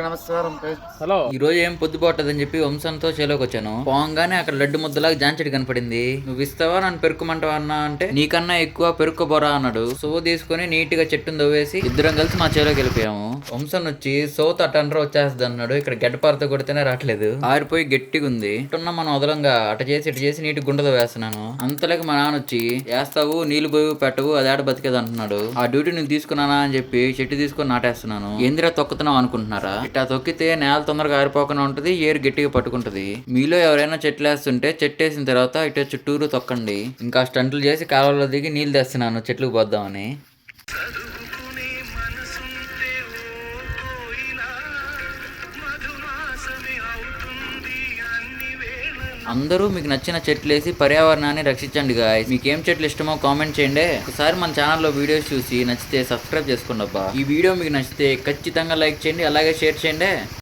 నమస్కారం హలో. ఈ రోజు ఏం పొద్దుపోవట్లేదని చెప్పి వంశంతో చేలోకి వచ్చాను. పోంగానే అక్కడ లడ్డు ముద్దలాగా జాంచెడి కనపడింది. నువ్వు ఇస్తావా నన్ను పెరుకుమంటావా అన్నా అంటే నీకన్నా ఎక్కువ పెరుక్కోబోరా అన్నాడు. సో తీసుకొని నీట్గా చెట్టును దవ్వేసి ఇద్దరం కలిసి మా చేలోకి వెళ్ళిపోయాము. వంశం వచ్చి సోత్ అటండ్ర వచ్చేస్తుంది అన్నాడు. ఇక్కడ గడ్డపారతో కొడితేనే రావట్లేదు. ఆరిపోయి గట్టిగా ఉంది. ఇట్టున్న మనం వదలంగా అట చేసి ఇటు చేసి నీటి గుండతో వేస్తున్నాను. అంతలోకి మా నాన్న వచ్చి వేస్తావు నీళ్ళు పోయి పెట్టవు అది ఆడ బతికేది అంటున్నాడు. ఆ డ్యూటీ నేను తీసుకున్నానా అని చెప్పి చెట్టు తీసుకొని నాటేస్తున్నాను. ఏందిరా తొక్కుతున్నావు అనుకుంటున్నారా? ఇట్లా తొక్కితే నేల తొందరగా ఆరిపోకుండా ఉంటది ఏరు గట్టిగా పట్టుకుంటది. మీలో ఎవరైనా చెట్లు వేస్తుంటే చెట్టు వేసిన తర్వాత ఇటు చుట్టూరు తొక్కండి. ఇంకా స్టంట్లు చేసి కాలువలో దిగి నీళ్ళు తెస్తున్నాను చెట్లకు పోద్దామని. అందరూ మీకు నచ్చిన చెట్లు వేసి పర్యావరణాన్ని రక్షించండి గాయస్ మీకు ఏం చెట్లు ఇష్టమో కామెంట్ చేయండి. ఒకసారి మన ఛానల్లో వీడియోస్ చూసి నచ్చితే సబ్స్క్రైబ్ చేసుకోండి అబ్బా. ఈ వీడియో మీకు నచ్చితే ఖచ్చితంగా లైక్ చేయండి అలాగే షేర్ చేయండి.